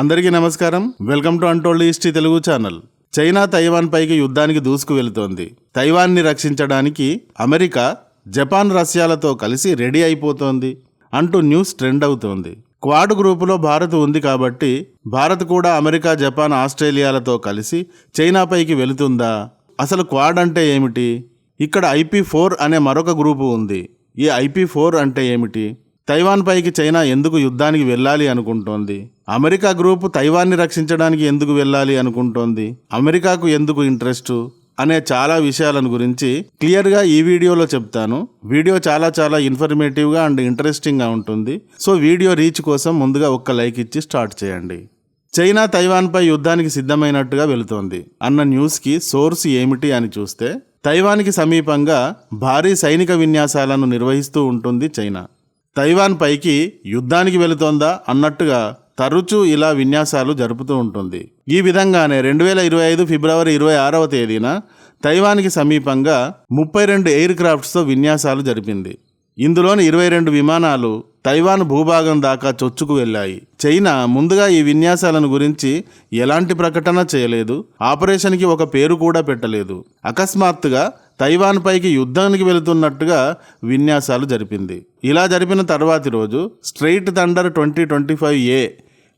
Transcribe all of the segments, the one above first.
అందరికీ నమస్కారం. Welcome to untold history Telugu channel. China Taiwan పైకి యుద్ధానికి దూసుకు వెళుతోంది తైవాన్ని రక్షించడానికి అమెరికా జపాన్ రష్యాలతో కలిసి రెడీ అయిపోతోంది. అంటూ న్యూస్ ట్రెండ్ అవుతోంది. క్వాడ్ గ్రూపులో భారత్ ఉంది కాబట్టి భారత్ కూడా అమెరికా జపాన్ ఆస్ట్రేలియాలతో కలిసి చైనాపైకి వెళుతుందా? అసలు క్వాడ్ అంటే ఏమిటి? ఇక్కడ ఐపీ ఫోర్ అనే మరొక గ్రూపు ఉంది. ఈ ఐపీ ఫోర్ అంటే ఏమిటి? తైవాన్ పైకి చైనా ఎందుకు యుద్ధానికి వెళ్ళాలి అనుకుంటోంది? అమెరికా గ్రూప్ తైవాన్ని రక్షించడానికి ఎందుకు వెళ్ళాలి అనుకుంటోంది? అమెరికాకు ఎందుకు ఇంట్రెస్ట్? అనే చాలా విషయాలను గురించి క్లియర్గా ఈ వీడియోలో చెప్తాను. వీడియో చాలా చాలా ఇన్ఫర్మేటివ్గా అండ్ ఇంట్రెస్టింగ్గా ఉంటుంది. సో వీడియో రీచ్ కోసం ముందుగా ఒక్క లైక్ ఇచ్చి స్టార్ట్ చేయండి. చైనా తైవాన్పై యుద్ధానికి సిద్ధమైనట్టుగా వెళుతోంది. అన్న న్యూస్కి సోర్స్ ఏమిటి అని చూస్తే తైవాన్కి సమీపంగా భారీ సైనిక విన్యాసాలను నిర్వహిస్తూ ఉంటుంది చైనా. తైవాన్ పైకి యుద్ధానికి వెళుతోందా అన్నట్టుగా తరచూ ఇలా విన్యాసాలు జరుపుతూ ఉంటుంది. ఈ విధంగానే రెండు వేల ఇరవై ఐదు ఫిబ్రవరి ఇరవై ఆరవ తేదీన తైవాన్కి సమీపంగా ముప్పై రెండు ఎయిర్ క్రాఫ్ట్స్తో విన్యాసాలు జరిపింది. ఇందులోని ఇరవై రెండు విమానాలు తైవాన్ భూభాగం దాకా చొచ్చుకు వెళ్ళాయి. చైనా ముందుగా ఈ విన్యాసాలను గురించి ఎలాంటి ప్రకటన చేయలేదు ఆపరేషన్కి ఒక పేరు కూడా పెట్టలేదు. అకస్మాత్తుగా తైవాన్ పైకి యుద్ధానికి వెళుతున్నట్టుగా విన్యాసాలు జరిపింది. ఇలా జరిపిన తర్వాతి రోజు Strait Thunder twenty twenty five A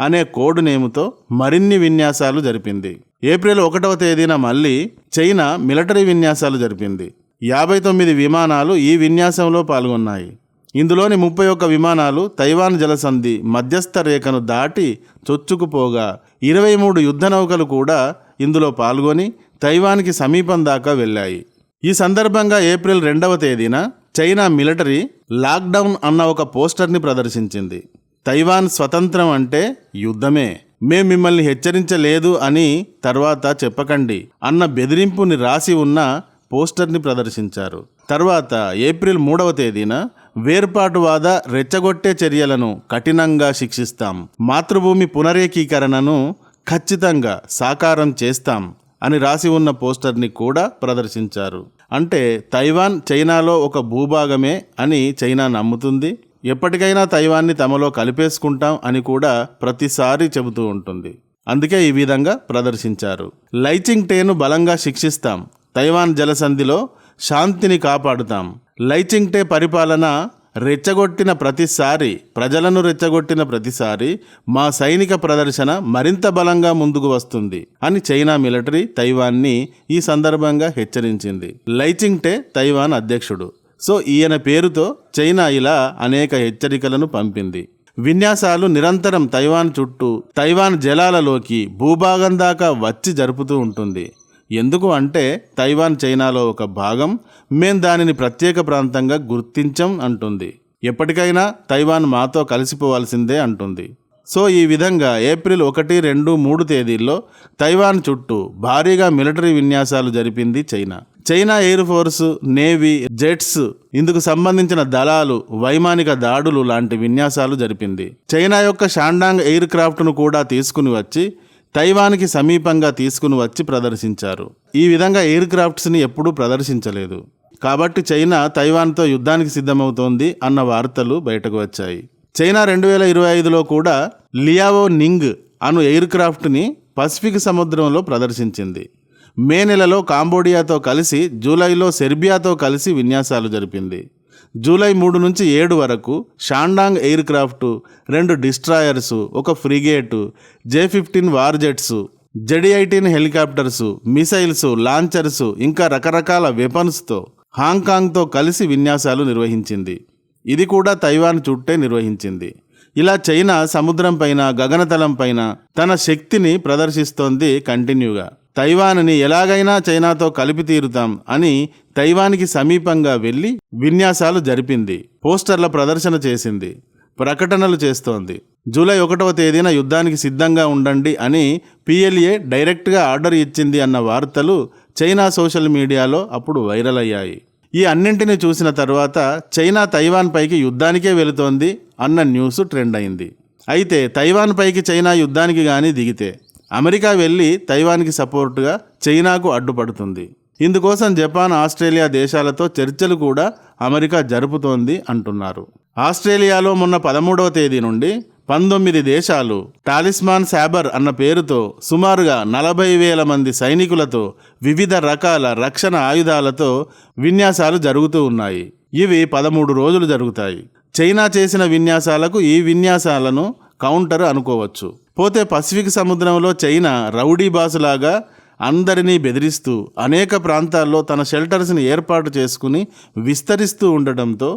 అనే కోడ్ నేముతో మరిన్ని విన్యాసాలు జరిపింది. ఏప్రిల్ ఒకటవ తేదీన మళ్ళీ చైనా మిలిటరీ విన్యాసాలు జరిపింది. యాభై తొమ్మిది విమానాలు ఈ విన్యాసంలో పాల్గొన్నాయి. ఇందులోని ముప్పై ఒక్క విమానాలు తైవాన్ జలసంధి మధ్యస్థ రేఖను దాటి చొచ్చుకుపోగా ఇరవై మూడు యుద్ధ నౌకలు కూడా ఇందులో పాల్గొని తైవాన్కి సమీపం దాకా వెళ్ళాయి. ఈ సందర్భంగా ఏప్రిల్ రెండవ తేదీన చైనా మిలిటరీ లాక్డౌన్ అన్న ఒక పోస్టర్ని ప్రదర్శించింది. తైవాన్ స్వతంత్రం అంటే యుద్ధమే. మేం మిమ్మల్ని హెచ్చరించలేదు అని తర్వాత చెప్పకండి అన్న బెదిరింపుని రాసి ఉన్న పోస్టర్ని ప్రదర్శించారు. తర్వాత ఏప్రిల్ మూడవ తేదీన వేర్పాటువాద రెచ్చగొట్టే చర్యలను కఠినంగా శిక్షిస్తాం. మాతృభూమి పునరేకీకరణను ఖచ్చితంగా సాకారం చేస్తాం అని రాసి ఉన్న పోస్టర్ని కూడా ప్రదర్శించారు. అంటే తైవాన్ చైనాలో ఒక భూభాగమే అని చైనా నమ్ముతుంది. ఎప్పటికైనా తైవాన్ని తమలో కలిపేసుకుంటాం అని కూడా ప్రతిసారి చెబుతూ ఉంటుంది. అందుకే ఈ విధంగా ప్రదర్శించారు. లైచింగ్ టేను బలంగా శిక్షిస్తాం. తైవాన్ జలసంధిలో శాంతిని కాపాడుతాం. లైచింగ్టే పరిపాలన రెచ్చగొట్టిన ప్రతిసారి ప్రజలను రెచ్చగొట్టిన ప్రతిసారి మా సైనిక ప్రదర్శన మరింత బలంగా ముందుకు వస్తుంది అని చైనా మిలిటరీ తైవాన్ని ఈ సందర్భంగా హెచ్చరించింది. లైచింగ్టే తైవాన్ అధ్యక్షుడు. సో ఈయన పేరుతో చైనా ఇలా అనేక హెచ్చరికలను పంపింది. విన్యాసాలు నిరంతరం తైవాన్ చుట్టూ తైవాన్ జలాలలోకి భూభాగం దాకా వచ్చి జరుపుతూ ఉంటుంది. ఎందుకు అంటే తైవాన్ చైనాలో ఒక భాగం మేం దానిని ప్రత్యేక ప్రాంతంగా గుర్తించం అంటుంది. ఎప్పటికైనా తైవాన్ మాతో కలిసిపోవాల్సిందే అంటుంది. సో ఈ విధంగా ఏప్రిల్ ఒకటి రెండు మూడు తేదీల్లో తైవాన్ చుట్టూ భారీగా మిలిటరీ విన్యాసాలు జరిపింది China. China air force navy jets ఇందుకు సంబంధించిన దళాలు వైమానిక దాడులు లాంటి విన్యాసాలు జరిపింది. చైనా యొక్క షాండాంగ్ ఎయిర్ క్రాఫ్ట్ను కూడా తీసుకుని వచ్చి తైవాన్కి సమీపంగా తీసుకుని వచ్చి ప్రదర్శించారు. ఈ విధంగా ఎయిర్ క్రాఫ్ట్స్ని ఎప్పుడూ ప్రదర్శించలేదు. కాబట్టి చైనా తైవాన్తో యుద్ధానికి సిద్ధమవుతోంది అన్న వార్తలు బయటకు వచ్చాయి. చైనా రెండు వేల ఇరవై ఐదులో కూడా లియావో నింగ్ అను ఎయిర్ క్రాఫ్ట్ని పసిఫిక్ సముద్రంలో ప్రదర్శించింది. మే నెలలో కాంబోడియాతో కలిసి జూలైలో సెర్బియాతో కలిసి విన్యాసాలు జరిపింది. జూలై మూడు నుంచి ఏడు వరకు షాండాంగ్ ఎయిర్ క్రాఫ్ట్ రెండు డిస్ట్రాయర్సు ఒక frigate J fifteen war jets JD eighteen missiles launchers ఇంకా రకరకాల వెపన్స్తో హాంకాంగ్తో కలిసి విన్యాసాలు నిర్వహించింది. ఇది కూడా తైవాన్ చుట్టే నిర్వహించింది. ఇలా చైనా సముద్రం పైన గగనతలం పైన తన శక్తిని ప్రదర్శిస్తోంది కంటిన్యూగా. తైవాన్ని ఎలాగైనా చైనాతో కలిపి తీరుతాం అని తైవాన్కి సమీపంగా వెళ్ళి విన్యాసాలు జరిపింది పోస్టర్ల ప్రదర్శన చేసింది ప్రకటనలు చేస్తోంది. జూలై ఒకటవ తేదీన యుద్ధానికి సిద్ధంగా ఉండండి అని పిఎల్ఏ డైరెక్ట్గా ఆర్డర్ ఇచ్చింది అన్న వార్తలు చైనా సోషల్ మీడియాలో అప్పుడు వైరల్ అయ్యాయి. ఈ అన్నింటిని చూసిన తర్వాత చైనా తైవాన్ పైకి యుద్ధానికే వెళుతోంది అన్న న్యూస్ ట్రెండ్ అయింది. అయితే తైవాన్ పైకి చైనా యుద్ధానికి కానీ దిగితే అమెరికా వెళ్ళి తైవాన్కి సపోర్టుగా చైనాకు అడ్డుపడుతుంది. ఇందుకోసం జపాన్ ఆస్ట్రేలియా దేశాలతో చర్చలు కూడా అమెరికా జరుపుతోంది అంటున్నారు. ఆస్ట్రేలియాలో మొన్న పదమూడవ తేదీ నుండి పంతొమ్మిది దేశాలు టాలిస్మాన్ శాబర్ అన్న పేరుతో సుమారుగా నలభై వేల మంది సైనికులతో వివిధ రకాల రక్షణ ఆయుధాలతో విన్యాసాలు జరుగుతూ ఉన్నాయి. ఇవి పదమూడు రోజులు జరుగుతాయి. చైనా చేసిన విన్యాసాలకు ఈ విన్యాసాలను కౌంటర్ అనుకోవచ్చు. పోతే పసిఫిక్ సముద్రంలో చైనా రౌడీ బాసులాగా అందరినీ బెదిరిస్తూ అనేక ప్రాంతాల్లో తన షెల్టర్స్ని ఏర్పాటు చేసుకుని విస్తరిస్తూ ఉండటంతో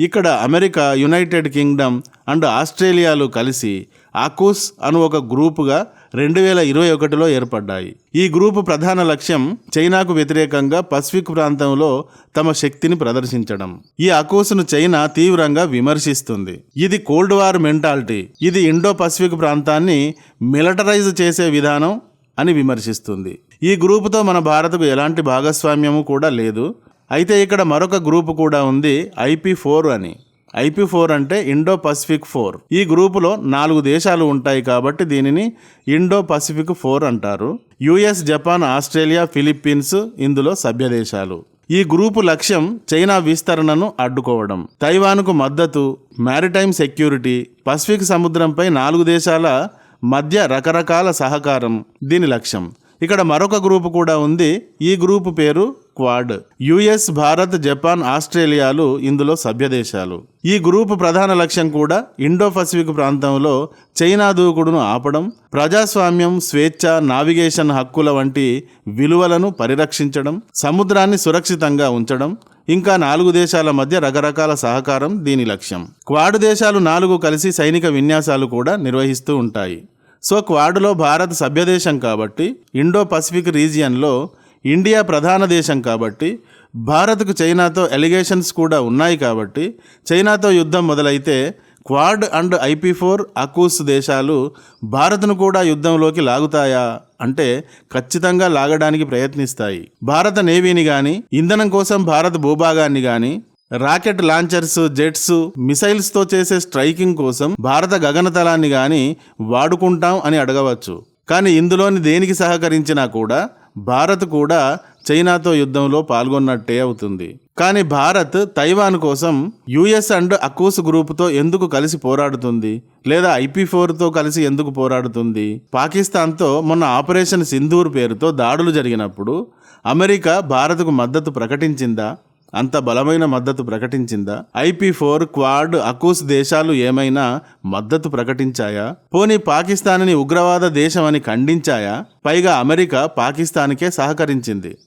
ఇక్కడ అమెరికా యునైటెడ్ కింగ్డమ్ అండ్ ఆస్ట్రేలియాలు కలిసి ఆకూస్ అను ఒక గ్రూపుగా రెండు వేల ఇరవై ఒకటిలో ఏర్పడ్డాయి. ఈ గ్రూపు ప్రధాన లక్ష్యం చైనాకు వ్యతిరేకంగా పసిఫిక్ ప్రాంతంలో తమ శక్తిని ప్రదర్శించడం. ఈ అకూస్ను చైనా తీవ్రంగా విమర్శిస్తుంది. ఇది కోల్డ్ వార్ మెంటాలిటీ. ఇది ఇండో పసిఫిక్ ప్రాంతాన్ని మిలిటరైజ్ చేసే విధానం అని విమర్శిస్తుంది. ఈ గ్రూపుతో మన భారత్కు ఎలాంటి భాగస్వామ్యము కూడా లేదు. అయితే ఇక్కడ మరొక గ్రూపు కూడా ఉంది ఐపీ ఫోర్ అని. ఐపీ ఫోర్ అంటే ఇండో పసిఫిక్ ఫోర్. ఈ గ్రూపులో నాలుగు దేశాలు ఉంటాయి కాబట్టి దీనిని ఇండో పసిఫిక్ ఫోర్ అంటారు. యుఎస్ జపాన్ ఆస్ట్రేలియా ఫిలిప్పీన్స్ ఇందులో సభ్య దేశాలు ఈ గ్రూపు లక్ష్యం చైనా విస్తరణను అడ్డుకోవడం. తైవాన్కు మద్దతు మారిటైమ్ సెక్యూరిటీ పసిఫిక్ సముద్రంపై నాలుగు దేశాల మధ్య రకరకాల సహకారం. దీని లక్ష్యం. ఇక్కడ మరొక గ్రూపు కూడా ఉంది ఈ గ్రూపు పేరు క్వాడ్ యుఎస్ భారత్ జపాన్ ఆస్ట్రేలియాలు ఇందులో సభ్యదేశాలు. ఈ గ్రూప్ ప్రధాన లక్ష్యం కూడా ఇండో పసిఫిక్ ప్రాంతంలో చైనా దూకుడును ఆపడం ప్రజాస్వామ్యం స్వేచ్ఛ నావిగేషన్ హక్కుల వంటి విలువలను పరిరక్షించడం సముద్రాన్ని సురక్షితంగా ఉంచడం ఇంకా నాలుగు దేశాల మధ్య రకరకాల సహకారం దీని లక్ష్యం. క్వాడ్ దేశాలు నాలుగు కలిసి సైనిక విన్యాసాలు కూడా నిర్వహిస్తూ ఉంటాయి. సో క్వాడ్లో భారత్ సభ్యదేశం కాబట్టి ఇండో పసిఫిక్ రీజియన్లో ఇండియా ప్రధాన దేశం కాబట్టి భారత్కు చైనాతో ఎలిగేషన్స్ కూడా ఉన్నాయి కాబట్టి చైనాతో యుద్ధం మొదలైతే Quad and IP four AUKUS దేశాలు భారత్ను కూడా యుద్ధంలోకి లాగుతాయా అంటే ఖచ్చితంగా లాగడానికి ప్రయత్నిస్తాయి. భారత నేవీని కానీ ఇంధనం కోసం భారత భూభాగాన్ని కానీ రాకెట్ లాంచర్స్ జెట్స్ మిసైల్స్తో చేసే స్ట్రైకింగ్ కోసం భారత గగనతలాన్ని కానీ వాడుకుంటాం అని అడగవచ్చు. కానీ ఇందులోని దేనికి సహకరించినా కూడా భారత్ కూడా చైనాతో యుద్ధంలో పాల్గొన్నట్టే అవుతుంది. కానీ భారత్ తైవాన్ కోసం యుఎస్ అండ్ అకూస్ గ్రూప్తో ఎందుకు కలిసి పోరాడుతుంది? లేదా ఐపీ ఫోర్తో కలిసి ఎందుకు పోరాడుతుంది? పాకిస్తాన్తో మొన్న ఆపరేషన్ సింధూర్ పేరుతో దాడులు జరిగినప్పుడు అమెరికా భారత్కు మద్దతు ప్రకటించిందా? అంత బలమైన మద్దతు ప్రకటించిందా? ఐపీ ఫోర్ క్వాడ్ అకూస్ దేశాలు ఏమైనా మద్దతు ప్రకటించాయా? పోనీ పాకిస్తాన్ని ఉగ్రవాద దేశం అని ఖండించాయా? పైగా అమెరికా పాకిస్తాన్కే సహకరించింది.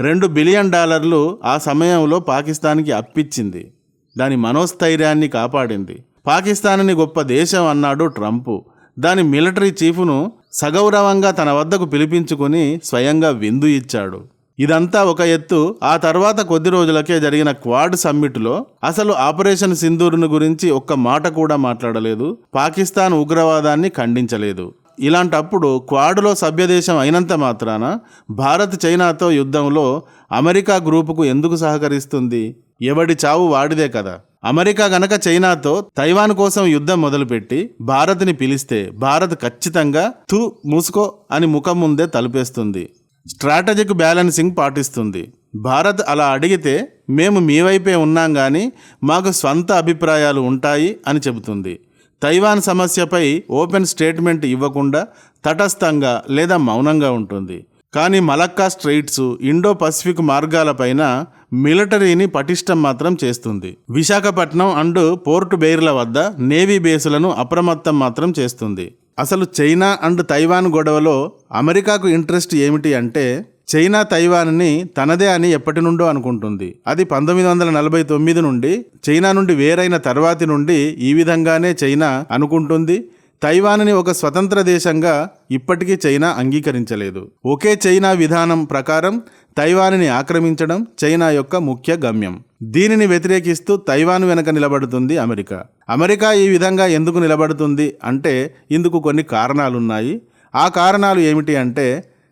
రెండు బిలియన్ డాలర్లు ఆ సమయంలో పాకిస్తాన్కి అప్పిచ్చింది. దాని మనోస్థైర్యాన్ని కాపాడింది. పాకిస్తాన్ని గొప్ప దేశం అన్నాడు ట్రంప్. దాని మిలిటరీ చీఫ్ను సగౌరవంగా తన వద్దకు పిలిపించుకుని స్వయంగా విందు ఇచ్చాడు. ఇదంతా ఒక ఎత్తు. ఆ తర్వాత కొద్ది రోజులకే జరిగిన క్వాడ్ సమ్మిట్లో అసలు ఆపరేషన్ సింధూర్ను గురించి ఒక్క మాట కూడా మాట్లాడలేదు. పాకిస్తాన్ ఉగ్రవాదాన్ని ఖండించలేదు. ఇలాంటప్పుడు క్వాడ్లో సభ్యదేశం అయినంత మాత్రాన భారత్ చైనాతో యుద్ధంలో అమెరికా గ్రూపుకు ఎందుకు సహకరిస్తుంది? ఎవడి చావు వాడిదే కదా. అమెరికా గనక చైనాతో తైవాన్ కోసం యుద్ధం మొదలుపెట్టి భారత్ని పిలిస్తే భారత్ ఖచ్చితంగా థు మూసుకో అని ముఖం ముందే తలుపేస్తుంది. స్ట్రాటజిక్ బ్యాలెన్సింగ్ పాటిస్తుంది. భారత్ అలా అడిగితే మేము మీ వైపే ఉన్నాం కానీ మాకు స్వంత అభిప్రాయాలు ఉంటాయి అని చెబుతుంది. తైవాన్ సమస్యపై ఓపెన్ స్టేట్మెంట్ ఇవ్వకుండా తటస్థంగా లేదా మౌనంగా ఉంటుంది. కానీ మలక్కా స్ట్రైట్స్ ఇండో పసిఫిక్ మార్గాలపైన మిలిటరీని పటిష్టం మాత్రం చేస్తుంది. విశాఖపట్నం అండ్ పోర్ట్ బెయిర్ల వద్ద నేవీ బేసులను అప్రమత్తం మాత్రం చేస్తుంది. అసలు చైనా అండ్ తైవాన్ గొడవలో అమెరికాకు ఇంట్రెస్ట్ ఏమిటి అంటే చైనా తైవాన్ని తనదే అని ఎప్పటి నుండో అనుకుంటుంది. అది పంతొమ్మిది వందల నలభై తొమ్మిది నుండి చైనా నుండి వేరైన తర్వాతి నుండి ఈ విధంగానే చైనా అనుకుంటుంది. తైవాన్ని ఒక స్వతంత్ర దేశంగా ఇప్పటికీ చైనా అంగీకరించలేదు. ఒకే చైనా విధానం ప్రకారం తైవాన్ని ఆక్రమించడం చైనా యొక్క ముఖ్య గమ్యం. దీనిని వ్యతిరేకిస్తూ తైవాన్ వెనక నిలబడుతుంది అమెరికా. అమెరికా ఈ విధంగా ఎందుకు నిలబడుతుంది అంటే ఇందుకు కొన్ని కారణాలున్నాయి. ఆ కారణాలు ఏమిటి అంటే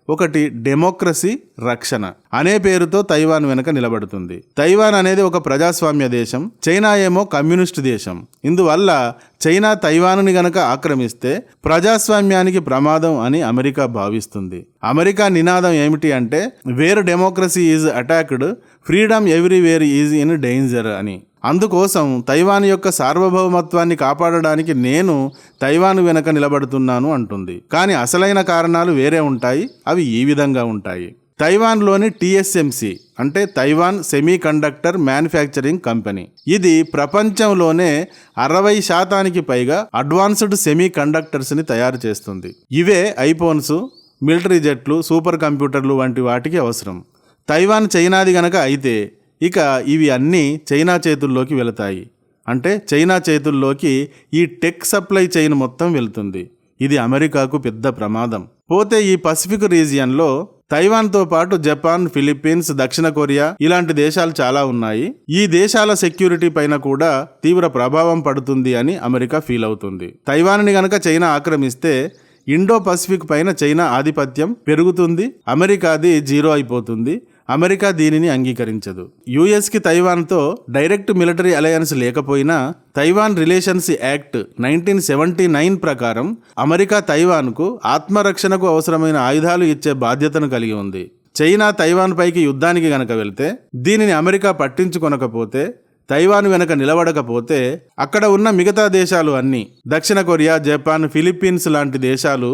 ఒకటి డెమోక్రసీ రక్షణ అనే పేరుతో తైవాన్ వెనుక నిలబడుతుంది. తైవాన్ అనేది ఒక ప్రజాస్వామ్య దేశం చైనా ఏమో కమ్యూనిస్ట్ దేశం. ఇందువల్ల చైనా తైవాన్ని గనక ఆక్రమిస్తే ప్రజాస్వామ్యానికి ప్రమాదం అని అమెరికా భావిస్తుంది. అమెరికా నినాదం ఏమిటి అంటే where democracy is attacked freedom everywhere is in danger అని. అందుకోసం తైవాన్ యొక్క సార్వభౌమత్వాన్ని కాపాడడానికి నేను తైవాన్ వెనక నిలబడుతున్నాను అంటుంది. కానీ అసలైన కారణాలు వేరే ఉంటాయి అవి ఈ విధంగా ఉంటాయి. తైవాన్లోని టిఎస్ఎంసి అంటే Taiwan semiconductor manufacturing company. ఇది ప్రపంచంలోనే అరవై శాతానికి పైగా అడ్వాన్స్డ్ సెమీ కండక్టర్స్ని తయారు చేస్తుంది. ఇవే ఐఫోన్స్ మిలిటరీ జెట్లు సూపర్ కంప్యూటర్లు వంటి వాటికి అవసరం. తైవాన్ చైనాది గనక అయితే ఇక ఇవి అన్నీ చైనా చేతుల్లోకి వెళతాయి. అంటే చైనా చేతుల్లోకి ఈ టెక్ సప్లై చైన్ మొత్తం వెళ్తుంది. ఇది అమెరికాకు పెద్ద ప్రమాదం. పోతే ఈ పసిఫిక్ రీజియన్లో తైవాన్తో పాటు జపాన్ ఫిలిప్పీన్స్ దక్షిణ కొరియా ఇలాంటి దేశాలు చాలా ఉన్నాయి. ఈ దేశాల సెక్యూరిటీ పైన కూడా తీవ్ర ప్రభావం పడుతుంది అని అమెరికా ఫీల్ అవుతుంది. తైవాన్ని గనక చైనా ఆక్రమిస్తే ఇండో పసిఫిక్ పైన చైనా ఆధిపత్యం పెరుగుతుంది అమెరికాది జీరో అయిపోతుంది. అమెరికా దీనిని అంగీకరించదు. యుఎస్కి తైవాన్తో డైరెక్ట్ మిలిటరీ అలయన్స్ లేకపోయినా Taiwan relations act nineteen seventy nine ప్రకారం అమెరికా తైవాన్కు ఆత్మరక్షణకు అవసరమైన ఆయుధాలు ఇచ్చే బాధ్యతను కలిగి ఉంది. చైనా తైవాన్ పైకి యుద్ధానికి గనక వెళ్తే దీనిని అమెరికా పట్టించుకొనకపోతే తైవాన్ వెనక నిలబడకపోతే అక్కడ ఉన్న మిగతా దేశాలు అన్నీ దక్షిణ కొరియా జపాన్ ఫిలిప్పీన్స్ లాంటి దేశాలు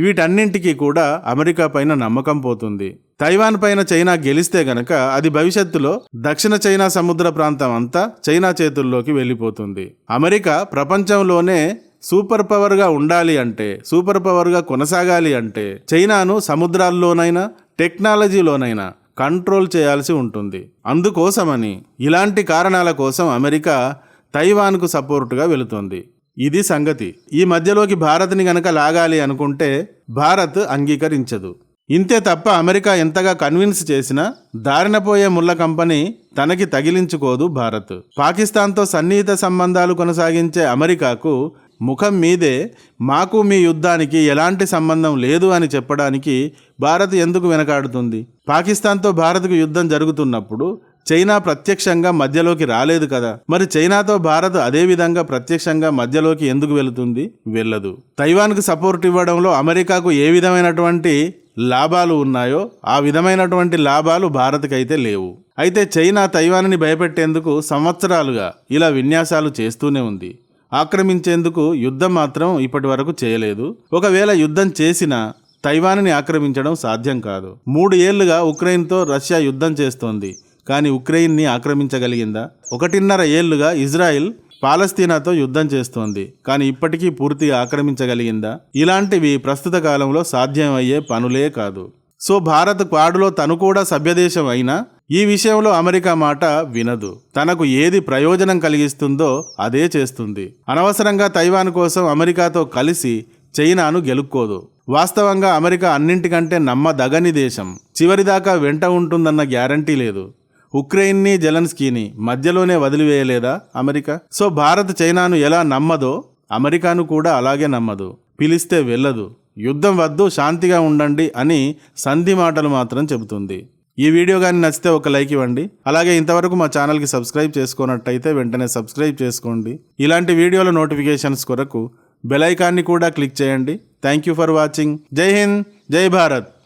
వీటన్నింటికీ కూడా అమెరికా పైన నమ్మకం పోతుంది. తైవాన్ పైన చైనా గెలిస్తే గనక అది భవిష్యత్తులో దక్షిణ చైనా సముద్ర ప్రాంతం అంతా చైనా చేతుల్లోకి వెళ్ళిపోతుంది. అమెరికా ప్రపంచంలోనే సూపర్ పవర్గా ఉండాలి అంటే సూపర్ పవర్గా కొనసాగాలి అంటే చైనాను సముద్రాల్లోనైనా టెక్నాలజీలోనైనా కంట్రోల్ చేయాల్సి ఉంటుంది. అందుకోసమని ఇలాంటి కారణాల కోసం అమెరికా తైవాన్కు సపోర్టుగా వెళుతోంది. ఇది సంగతి. ఈ మధ్యలోకి భారత్ని గనక లాగాలి అనుకుంటే భారత్ అంగీకరించదు. ఇంతే తప్ప అమెరికా ఎంతగా కన్విన్స్ చేసినా దారినపోయే ముళ్ళ కంపెనీ తనకి తగిలించుకోదు భారత్. పాకిస్తాన్తో సన్నిహిత సంబంధాలు కొనసాగించే అమెరికాకు ముఖం మీదే మాకు మీ యుద్ధానికి ఎలాంటి సంబంధం లేదు అని చెప్పడానికి భారత్ ఎందుకు వెనకాడుతుంది? పాకిస్తాన్తో భారత్కు యుద్ధం జరుగుతున్నప్పుడు చైనా ప్రత్యక్షంగా మధ్యలోకి రాలేదు కదా. మరి చైనాతో భారత్ అదే విధంగా ప్రత్యక్షంగా మధ్యలోకి ఎందుకు వెళుతుంది? వెళ్ళదు. తైవాన్కు సపోర్ట్ ఇవ్వడంలో అమెరికాకు ఏ విధమైనటువంటి లాభాలు ఉన్నాయో ఆ విధమైనటువంటి లాభాలు భారత్కైతే లేవు. అయితే చైనా తైవాన్ని భయపెట్టేందుకు సంవత్సరాలుగా ఇలా విన్యాసాలు చేస్తూనే ఉంది. ఆక్రమించేందుకు యుద్ధం మాత్రం ఇప్పటి వరకు చేయలేదు. ఒకవేళ యుద్ధం చేసినా తైవాన్ని ఆక్రమించడం సాధ్యం కాదు. మూడు ఏళ్ళుగా ఉక్రెయిన్తో రష్యా యుద్ధం చేస్తోంది. కానీ ఉక్రెయిన్ని ఆక్రమించగలిగిందా? ఒకటిన్నర ఏళ్ళుగా ఇజ్రాయిల్ పాలస్తీనాతో యుద్ధం చేస్తోంది కానీ ఇప్పటికీ పూర్తిగా ఆక్రమించగలిగిందా? ఇలాంటివి ప్రస్తుత కాలంలో సాధ్యమయ్యే పనులే కాదు. సో భారత్ క్వాడ్లో తను కూడా సభ్యదేశం అయినా? ఈ విషయంలో అమెరికా మాట వినదు. తనకు ఏది ప్రయోజనం కలిగిస్తుందో అదే చేస్తుంది. అనవసరంగా తైవాన్ కోసం అమెరికాతో కలిసి చైనాను గెలుక్కోదు. వాస్తవంగా అమెరికా అన్నింటికంటే నమ్మదగని దేశం. చివరిదాకా వెంట ఉంటుందన్న గ్యారంటీ లేదు. ఉక్రెయిన్ని జెలెన్స్కీని మధ్యలోనే వదిలివేయలేదా అమెరికా? సో భారత్ చైనాను ఎలా నమ్మదో అమెరికాను కూడా అలాగే నమ్మదు. పిలిస్తే వెళ్ళదు. యుద్ధం వద్దు శాంతిగా ఉండండి అని సంధి మాటలు మాత్రం చెబుతుంది. ఈ వీడియో కానీ నచ్చితే ఒక లైక్ ఇవ్వండి. అలాగే ఇంతవరకు మా ఛానల్కి సబ్స్క్రైబ్ చేసుకున్నట్టయితే వెంటనే సబ్స్క్రైబ్ చేసుకోండి. ఇలాంటి వీడియోల నోటిఫికేషన్స్ కొరకు బెల్ ఐకాన్ని కూడా క్లిక్ చేయండి. Thank you for watching. Jai Hind జై భారత్.